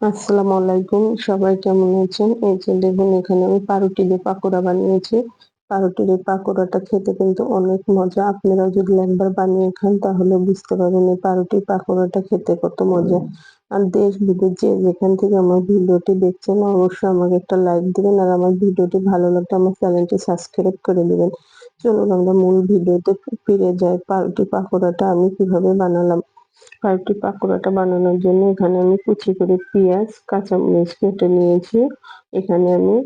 আসসালামু আলাইকুম, সবাই কেমন আছেন? এই যে দেখুন, এখানে আমি পাউরুটি দিয়ে পাকোড়া বানিয়েছি। পাউরুটির এই পাকোড়াটা খেতে কিন্তু অনেক মজা। আপনারা যদি একবার বানিয়ে খান, তাহলে বুঝতে পারবেন এই পাউরুটির পাকোড়াটা খেতে কত মজা। আর দেশ বিদেশ যে যেখান থেকে আমার ভিডিওটি দেখছেন, অবশ্যই আমাকে একটা লাইক দিবেন। আর আমার ভিডিওটি ভালো লাগলে আমার চ্যানেলটি সাবস্ক্রাইব করে দিবেন। চলুন আমরা মূল ভিডিওতে ফিরে যাই পাউরুটি পাকোড়াটা আমি কীভাবে বানালাম। পাউরুটি পাকোড়াটা বানানোর জন্য এখানে আমি কুচি করে পেঁয়াজ, কাঁচামরিচ কেটে নিয়েছি। এখানে আমি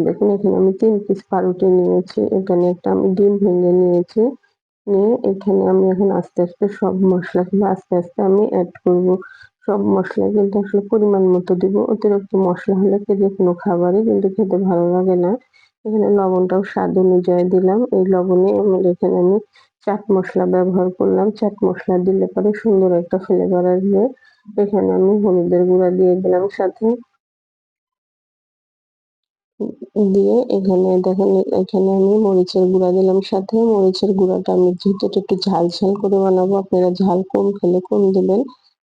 দেখুন, এখানে আমি তিন পিস পাউরুটি নিয়েছি। এখানে একটা আমি ডিম ভেঙে নিয়েছি। নিয়ে এখানে আমি এখন আস্তে আস্তে সব মশলাগুলো আস্তে আস্তে আমি অ্যাড করব। সব মশলা কিন্তু আসলে পরিমাণ মতো দিব। অতিরিক্ত মশলা হলে যে কোনো খাবারই কিন্তু খেতে ভালো লাগে না। এখানে লবণটাও স্বাদ অনুযায়ী দিলাম। এই লবণে আমার এখানে আমি চাট মশলা ব্যবহার করলাম। চাট মশলা দিলে পরে সুন্দর একটা ফ্লেভার আসবে। এখানে আমি হলুদের গুঁড়া দিয়ে দিলাম সাথে। দিয়ে এখানে দেখেন, এখানে আমি মরিচের গুঁড়া দিলাম সাথে। মরিচের গুঁড়াটা আমি যেহেতু একটু ঝাল ঝাল করে বানাবো, আপনারা ঝাল কম খেলে কম দিবেন।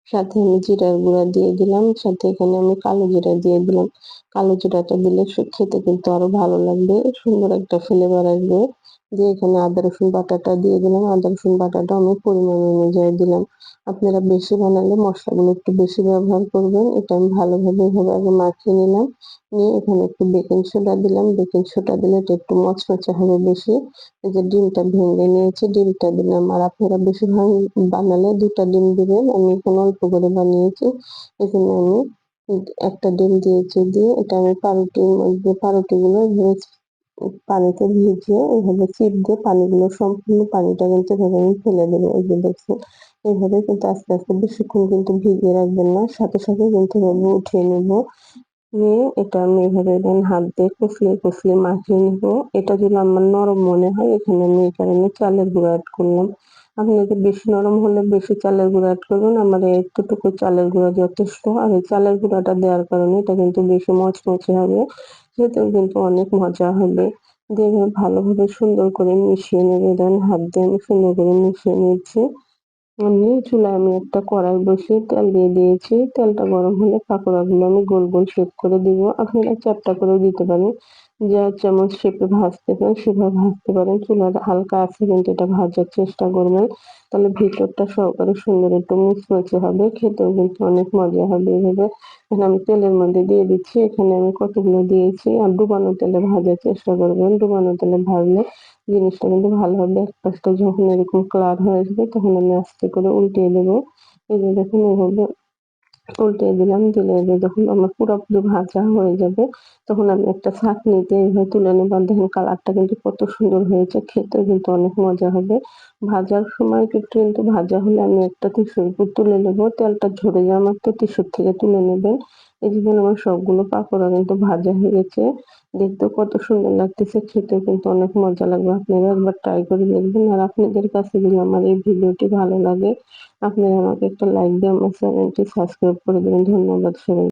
সাথে আমি জিরার গুঁড়া দিয়ে দিলাম। সাথে এখানে আমি কালো জিরা দিয়ে দিলাম। কালো জিরাটা দিলে খেতে কিন্তু আরও ভালো লাগবে। সুন্দর একটা ফ্লেভার আসবে। দিয়ে এখানে আদা রসুন বাটাটা দিয়ে দিলাম আদা রসুন বাটাটা আমি পরিমাণ অনুযায়ী দিলাম। আপনারা বেশি বানালে মশলাগুলো একটু বেশি ব্যবহার করবেন। এটা আমি ভালোভাবে এভাবে আগে মাখিয়ে নিলাম। নিয়ে এখানে একটু বেকিং সোডা দিলাম। বেকিং সোডা দিলে এটা একটু মচমচে হবে বেশি। এই যে ডিমটা ভেঙে নিয়েছি, ডিমটা দিলাম। আর আপনারা বেশি বানালে দুটা ডিম দিবেন। আমি এখানে অল্প করে বানিয়েছি। এখানে আমি একটা ডিম দিয়েছি দিয়ে এটা আমি পাউরুটির মধ্যে, পাউরুটিগুলো পানিতে ভিজিয়ে এইভাবে চিপ দিয়ে পানিগুলো সম্পূর্ণ পানিটা কিন্তু এভাবে আমি ফেলে দেবো। এই যে দেখছি এইভাবে কিন্তু আস্তে আস্তে বেশিক্ষণ কিন্তু ভিজিয়ে রাখবেন না, সাথে সাথে কিন্তু এভাবে উঠিয়ে নেব। নিয়ে এটা আমি এভাবে দেন হাত দিয়ে কুচলিয়ে কুচলিয়ে মাখিয়ে নেব। এটা যদি আমার নরম মনে হয়, এখানে আমি এই কারণে চালের গুঁড়ো অ্যাড করলাম। আপনি আপনাদের বেশি নরম হলে বেশি চালের গুঁড়ো অ্যাড করবেন, আমার একটুটুকু চালের গুঁড়ো যথেষ্ট। আর এই চালের গুঁড়াটা দেওয়ার কারণে এটা কিন্তু বেশি মচমচে হবে, খেতেও কিন্তু অনেক মজা হবে। দিয়ে ভালোভাবে সুন্দর করে মিশিয়ে নেবে। দেন হাত দিয়ে আমি সুন্দর করে মিশিয়ে নিচ্ছি। আমি চুলায় আমি একটা কড়াই বসিয়ে তেল দিয়ে দিয়েছি। তেলটা গরম হলে পাকোড়াগুলো আমি গোল গোল শেপ করে দিব। আপনারা চারটা করেও দিতে পারেন। যা যেমন শেপে ভাজতে পারেন সেভাবে ভাজতে পারেন চুলার হালকা আছে কিন্তু এটা ভাজার চেষ্টা করবেন। তাহলে ভিতরটা সহকারে সুন্দর একটু মুচমুচে হবে, খেতেও কিন্তু অনেক মজা হবে এভাবে। এখানে আমি তেলের মধ্যে দিয়ে দিচ্ছি, এখানে আমি কতগুলো দিয়েছি, আর ডুবানো তেলে ভাজার চেষ্টা করবেন। ডুবানো তেলে ভাজলে জিনিসটা কিন্তু ভালো হবে এক পাশটা যখন এরকম কালার হয়ে আসবে, তখন আমি আস্তে করে উল্টিয়ে দেবো। এই যে দেখুন, এভাবে উল্টে দিলাম, দিলে যখন আমার পুরোপুরি ভাজা হয়ে যাবে, তখন আমি একটা ছাঁকনিতে এইভাবে তুলে নেব। দেখুন কালারটা কিন্তু কত সুন্দর হয়েছে, খেতে কিন্তু অনেক মজা হবে। ভাজার সময় কিন্তু ভাজা হলে আমি একটা টিস্যুর উপর তুলে নেব। তেলটা ঝরে যাওয়া মাত্র টিস্যুর থেকে তুলে নেবেন। এই যে আমার সবগুলো পাকোড়া কিন্তু ভাজা হয়ে গেছে। দেখতেও কত সুন্দর লাগতেছে খেতে কিন্তু অনেক মজা লাগবে। আপনারা একবার ট্রাই করে দেখবেন। আর আপনাদের কাছে যদি আমার এই ভিডিওটি ভালো লাগে, আপনারা আমাকে একটা লাইক দিয়ে আমার চ্যানেলটি সাবস্ক্রাইব করে দেবেন। ধন্যবাদ সবাই